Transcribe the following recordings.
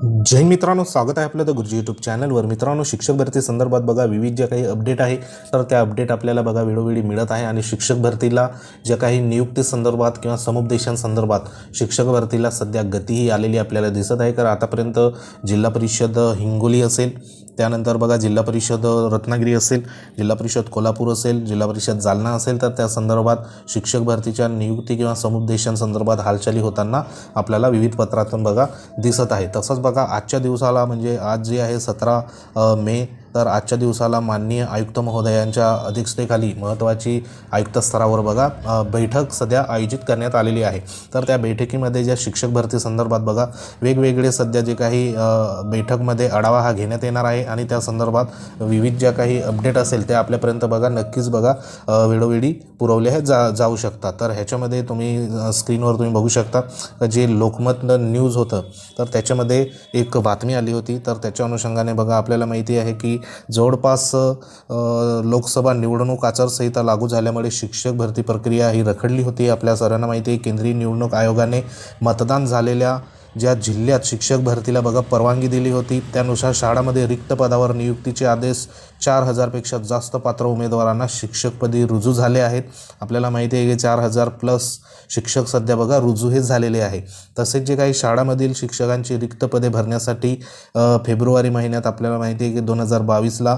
जय मित्रांनो स्वागत आहे आपलं द गुरुजी यूट्यूब चॅनलवर मित्रांनो शिक्षक भरती संदर्भात बघा विविध ज्या काही अपडेट आहे तर त्या अपडेट आपल्याला बघा वेळोवेळी मिळत आहे. आणि शिक्षक भरतीला ज्या काही नियुक्ती संदर्भात किंवा समुपदेशांसंदर्भात शिक्षक भरतीला सध्या गतीही आलेली आपल्याला दिसत आहे. कारण आतापर्यंत जिल्हा परिषद हिंगोली असेल त्यानंतर बघा जिल्हा परिषद रत्नागिरी असेल जिल्हा परिषद कोल्हापूर असेल जिल्हा परिषद जालना असेल तर त्या संदर्भात शिक्षक भरतीच्या नियुक्ती किंवा समुपदेशांसंदर्भात हालचाली होताना आपल्याला विविध पत्रातून बघा दिसत आहे. तसंच बघा आजच्या दिवसाला म्हणजे आज जे आहे सतरा मे तर आजच्या दिवसाला माननीय आयुक्त महोदयांच्या अध्यक्षतेखाली महत्त्वाची आयुक्त स्तरावर बघा बैठक सध्या आयोजित करण्यात आलेली आहे. तर त्या बैठकीमध्ये ज्या शिक्षक भरती संदर्भात बघा वेगवेगळे सध्या जे काही बैठकमध्ये आढावा हा घेण्यात येणार आहे आणि त्या संदर्भात विविध ज्या काही अपडेट असेल ते आपल्यापर्यंत बघा नक्कीच बघा वेळोवेळी पुरवले आहेत जा जाऊ शकतात. तर ह्याच्यामध्ये तुम्ही स्क्रीनवर तुम्ही बघू शकता जे लोकमत न्यूज होतं तर त्याच्यामध्ये एक बातमी आली होती. तर त्याच्या अनुषंगाने बघा आपल्याला माहिती आहे की जवळपास लोकसभा निवडणूक आचारसंहिता लागू झाल्यामुळे शिक्षक भरती प्रक्रिया ही रखडली होती. आपल्या सर्वांना माहिती आहे केंद्रीय निवडणूक आयोगाने मतदान झालेल्या ज्या जिल्ह्यात शिक्षक भरतीला बघा परवानगी दिली होती त्यानुसार शाळामध्ये रिक्त पदावर नियुक्तीचे आदेश चार हजारपेक्षा जास्त पात्र उमेदवारांना शिक्षकपदी रुजू झाले आहेत. आपल्याला माहिती आहे की चार हजार प्लस शिक्षक सध्या बघा रुजू हे झालेले आहे. तसेच जे काही शाळामधील शिक्षकांची रिक्त पदे भरण्यासाठी फेब्रुवारी महिन्यात आपल्याला माहिती आहे की दोन हजार बावीसला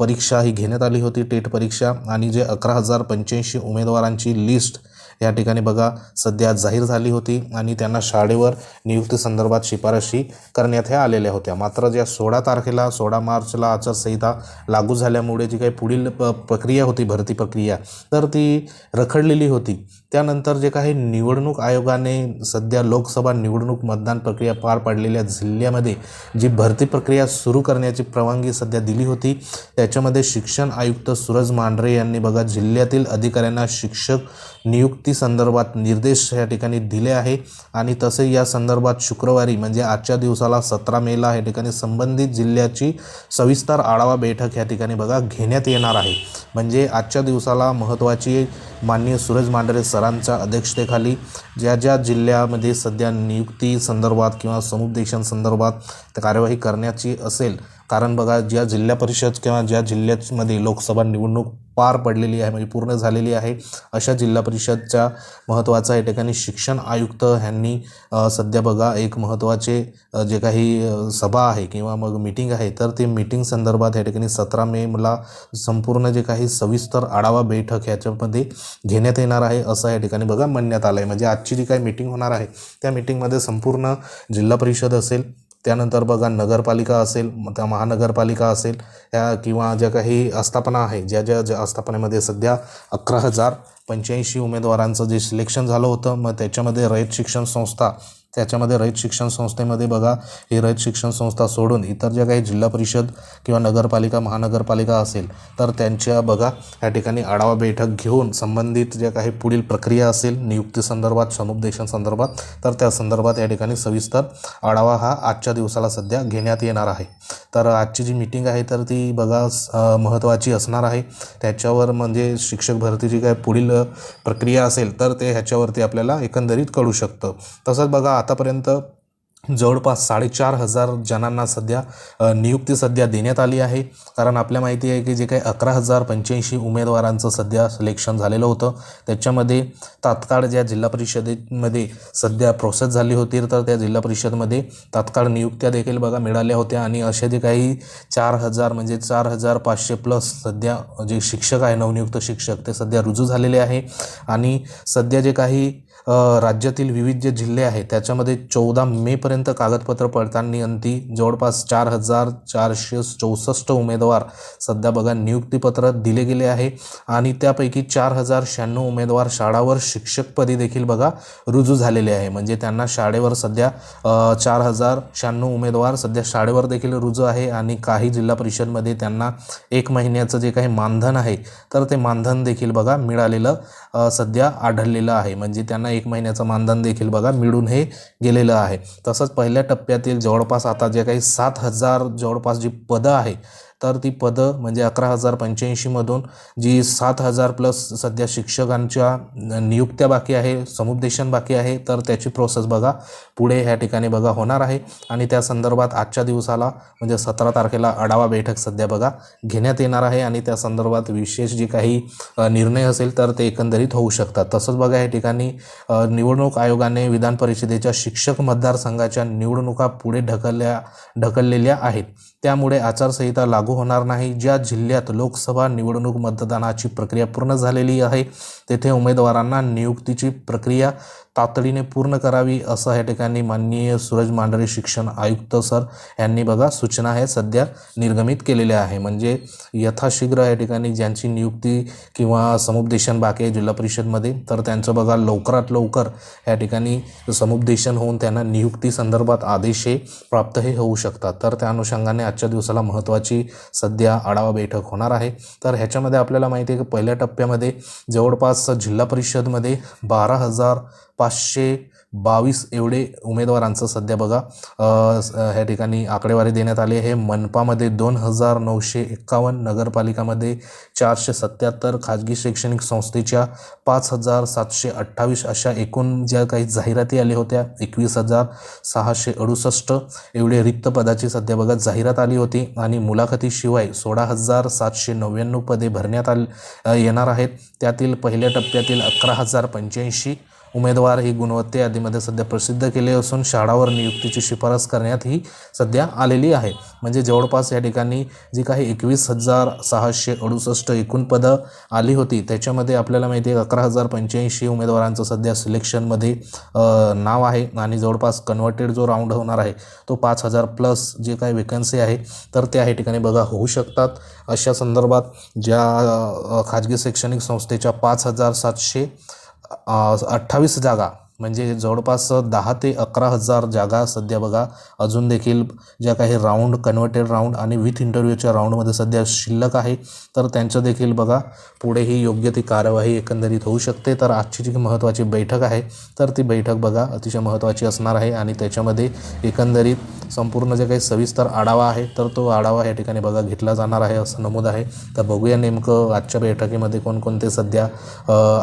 परीक्षा ही घेण्यात आली होती टेट परीक्षा. आणि जे अकरा हजार पंच्याऐंशी उमेदवारांची लिस्ट या ठिकाणी बघा सध्या जाहीर झाली होती आणि त्यांना शाळेवर नियुक्ती संदर्भात शिफारशी करण्यात ह्या आलेल्या होत्या. मात्र ज्या सोळा तारखेला सोळा मार्चला आचारसंहिता लागू झाल्यामुळे जी काही पुढील प प्रक्रिया होती भरती प्रक्रिया तर ती रखडलेली होती. त्यानंतर जे काही निवडणूक आयोगाने सध्या लोकसभा निवडणूक मतदान प्रक्रिया पार पाडलेल्या जिल्ह्यामध्ये जी भरती प्रक्रिया सुरू करण्याची परवानगी सध्या दिली होती त्याच्यामध्ये शिक्षण आयुक्त सूरज मांढरे यांनी बघा जिल्ह्यातील अधिकाऱ्यांना शिक्षक नियुक्त संदर्भात निर्देश या ठिकाणी दिले आहे. आणि तसे या संदर्भात शुक्रवारी म्हणजे आजच्या दिवसाला सतरा मेला या ठिकाणी संबंधित जिल्ह्याची सविस्तर आढावा बैठक या ठिकाणी बघा घेण्यात येणार आहे. म्हणजे आजच्या दिवसाला महत्त्वाची माननीय सूरज मांढरे सरांच्या अध्यक्षतेखाली ज्या ज्या जिल्ह्यामध्ये सध्या नियुक्ती संदर्भात किंवा समुपदेशांसंदर्भात कार्यवाही करण्याची असेल कारण बघा ज्या जिल्हा परिषद किंवा ज्या जिल्ह्यामध्ये लोकसभा निवडणूक पार पडलेली आहे म्हणजे पूर्ण झालेली आहे अशा जिल्हा परिषदच्या महत्त्वाचा या ठिकाणी शिक्षण आयुक्त ह्यांनी सध्या बघा एक महत्त्वाचे जे काही सभा आहे किंवा मग मीटिंग आहे तर ते मीटिंग संदर्भात या ठिकाणी सतरा मेला संपूर्ण जे काही सविस्तर आढावा बैठक ह्याच्यामध्ये घेण्यात येणार आहे असं या ठिकाणी बघा म्हणण्यात आलं आहे म्हणजे आजची जी काही मीटिंग होणार आहे त्या मीटिंगमध्ये संपूर्ण जिल्हा परिषद असेल त्यानंतर बघा नगरपालिका असेल त्या महानगरपालिका असेल ह्या किंवा ज्या काही आस्थापना आहे ज्या ज्या ज्या आस्थापनेमध्ये सध्या अकरा हजार पंच्याऐंशी उमेदवारांचं जे सिलेक्शन झालं होतं मग त्याच्यामध्ये रयत शिक्षण संस्था त्याच्यामध्ये रयत शिक्षण संस्थेमध्ये बघा ही रयत शिक्षण संस्था सोडून इतर ज्या काही जिल्हा परिषद किंवा नगरपालिका महानगरपालिका असेल तर त्यांच्या बघा या ठिकाणी आढावा बैठक घेऊन संबंधित ज्या काही पुढील प्रक्रिया असेल नियुक्ती संदर्भात तर त्या संदर्भात या ठिकाणी सविस्तर आढावा हा आजच्या दिवसाला सध्या घेण्यात येणार आहे. तर आजची जी मीटिंग आहे तर ती बघा महत्त्वाची असणार आहे. त्याच्यावर म्हणजे शिक्षक भरतीची काय पुढील प्रक्रिया असेल तर ते ह्याच्यावरती आपल्याला एकंदरीत कळू शकतं. तसंच बघा आतापर्यंत जवळपास साडेचार हजार जणांना सध्या नियुक्ती सध्या देण्यात आली आहे. कारण आपल्या माहिती आहे की जे काही अकरा हजार पंच्याऐंशी उमेदवारांचं सध्या सिलेक्शन झालेलं होतं. त्याच्यामध्ये तात्काळ ज्या जिल्हा परिषदेमध्ये सध्या प्रोसेस झाली होती तर त्या जिल्हा परिषदमध्ये तात्काळ नियुक्त्या देखील बघा मिळाल्या होत्या. आणि असे जे काही चार हजार म्हणजे चार हजार पाचशे प्लस सध्या जे शिक्षक आहे नवनियुक्त शिक्षक ते सध्या रुजू झालेले आहे. आणि सध्या जे काही राज्यातील विविध जे जिल्हे आहेत त्याच्यामध्ये चौदा मेपर्यंत कागदपत्र पडताळणी अंती जवळपास चार हजार चारशे चौसष्ट उमेदवार सध्या बघा नियुक्तीपत्र दिले गेले आहे. आणि त्यापैकी चार हजार शहाण्णव उमेदवार शाळावर शिक्षकपदी देखील बघा रुजू झालेले आहे. म्हणजे त्यांना शाळेवर सध्या चार हजार शहाण्णव उमेदवार सध्या शाळेवर देखील रुजू आहे. आणि काही जिल्हा परिषदमध्ये त्यांना एक महिन्याचं जे काही मानधन आहे तर ते मानधन देखील बघा मिळालेलं सध्या आढळलेलं आहे. म्हणजे त्यांना एक महिन्याचं मानधन देखील बघा मिळून हे गेलेलं आहे. तसंच पहिल्या टप्प्यातील जवळपास आता जे काही सात हजार जवळपास जी पदं आहे तर ती पदं म्हणजे अकरा हजार पंच्याऐंशीमधून जी सात हजार प्लस सध्या शिक्षकांच्या नियुक्त्या बाकी आहे समुपदेशन बाकी आहे तर त्याची प्रोसेस बघा. पुढे ह्या ठिकाणी बघा होणार आहे. आणि त्या संदर्भात आजच्या दिवसाला म्हणजे सतरा तारखेला आढावा बैठक सध्या बघा घेण्यात येणार आहे. आणि त्या संदर्भात विशेष जे काही निर्णय असेल तर ते एकंदरीत होऊ शकतात. तसंच बघा या ठिकाणी निवडणूक आयोगाने विधान परिषदेच्या शिक्षक मतदारसंघाच्या निवडणुका पुढे ढकलल्या ढकललेल्या आहेत. त्यामुळे आचारसंहिता लागू होणार नाही. ज्या जिल्ह्यात लोकसभा निवडणूक मतदानाची प्रक्रिया पूर्ण झालेली आहे तेथे उमेदवारांना नियुक्तीची प्रक्रिया तातडीने पूर्ण करावी असं या ठिकाणी माननीय सूरज मांढरे शिक्षण आयुक्त सर यांनी बघा सूचना आहे सध्या निर्गमित केलेल्या आहे. म्हणजे यथाशीघ्र या ठिकाणी ज्यांची नियुक्ती किंवा समुपदेशन बाकी आहे जिल्हा परिषदमध्ये तर त्यांचं बघा लवकरात लवकर या ठिकाणी समुपदेशन होऊन त्यांना नियुक्ती संदर्भात आदेश हे प्राप्त हे होऊ शकतात. तर त्या अनुषंगाने आजच्या दिवसाला महत्त्वाची सध्या आढावा बैठक होणार आहे. तर ह्याच्यामध्ये आपल्याला माहिती आहे की पहिल्या टप्प्यामध्ये जवळपास जिल्हा परिषदमध्ये बारा हजार पाचशे बावीस एवढे उमेदवारांचं सध्या बघा ह्या ठिकाणी आकडेवारी देण्यात आली आहे. मनपामध्ये दोन हजार नऊशे एक्कावन्न नगरपालिकामध्ये चारशे सत्याहत्तर खाजगी शैक्षणिक संस्थेच्या पाच हजार सातशे अठ्ठावीस अशा एकूण ज्या काही जाहिराती आल्या होत्या एकवीस हजार सहाशे अडुसष्ट एवढे रिक्त पदाची सध्या बघा जाहिरात आली होती आणि मुलाखतीशिवाय सोळा हजार सातशे नव्याण्णव पदे भरण्यात आल येणार आहेत. त्यातील पहिल्या टप्प्यातील अकरा हजार पंच्याऐंशी उमेदवार ही गुणवत्ते यादीमध्ये सध्या प्रसिद्ध केले असून शाळावर नियुक्तीची शिफारस करण्यात ही सध्या आलेली आहे. म्हणजे जवळपास या ठिकाणी जी काही एकवीस हजार सहाशे अडुसष्ट एकूण पदं आली होती त्याच्यामध्ये आपल्याला माहिती आहे अकरा हजार पंच्याऐंशी उमेदवारांचं सध्या सिलेक्शनमध्ये नाव आहे आणि जवळपास कन्वर्टेड जो राऊंड होणार आहे तो पाच हजार प्लस जे काही वेकन्सी आहे तर त्या या ठिकाणी बघा होऊ शकतात. अशा संदर्भात ज्या खाजगी शैक्षणिक संस्थेच्या पाच हजार सातशे अठ्ठावीस जागा. म्हणजे जवळपास दहा ते अकरा हजार जागा सध्या बघा अजून देखील ज्या काही राऊंड कन्वर्टेड राऊंड आणि विथ इंटरव्ह्यूच्या राऊंडमध्ये सध्या शिल्लक आहे. तर त्यांचं देखील बघा पुढेही योग्य ती कार्यवाही एकंदरीत होऊ शकते. तर आजची जी महत्त्वाची बैठक आहे तर ती बैठक बघा अतिशय महत्त्वाची असणार आहे आणि त्याच्यामध्ये एकंदरीत संपूर्ण जे काही सविस्तर आढावा आहे तर तो आढावा या ठिकाणी बघा घेतला जाणार आहे असं नमूद आहे. तर बघूया नेमकं आजच्या बैठकीमध्ये कोणकोणते सध्या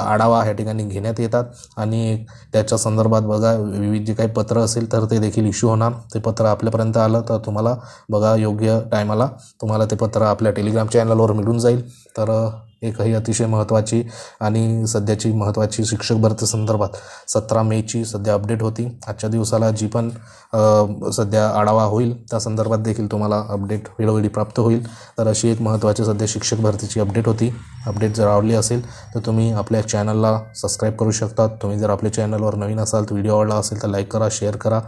आढावा या ठिकाणी घेण्यात येतात आणि त्या त्याच्या संदर्भात बघा विविध जे काही पत्र असेल तर ते देखील इश्यू होणार. ते पत्र आपल्यापर्यंत आलं तर तुम्हाला बघा योग्य टायमाला तुम्हाला ते पत्र आपल्या टेलिग्राम चॅनलवर मिळून जाईल. तर एक ही अतिशय महत्त्वाची आणि सध्याची महत्त्वाची शिक्षक भरती संदर्भात सतरा मेची सध्या अपडेट होती. आजच्या दिवसाला जी पण सध्या आढावा होईल त्या संदर्भात देखील तुम्हाला अपडेट वेळोवेळी प्राप्त होईल. तर अशी एक महत्त्वाची सध्या शिक्षक भरतीची अपडेट होती. अपडेट जर आवडली असेल तर तुम्ही आपल्या चॅनलला सबस्क्राईब करू शकता. तुम्ही जर आपल्या चॅनलवर नवीन असाल तर व्हिडिओ आवडला असेल तर लाईक करा शेअर करा.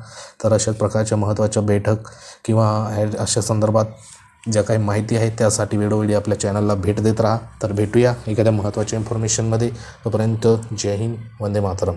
तर अशाच प्रकारच्या महत्त्वाच्या बैठक किंवा अशा संदर्भात ज्या काही माहिती आहे त्यासाठी वेळोवेळी आपल्या चॅनलला भेट देत राहा. तर भेटूया एखाद्या महत्त्वाच्या इन्फॉर्मेशनमध्ये तोपर्यंत जय हिंद वंदे मातरम.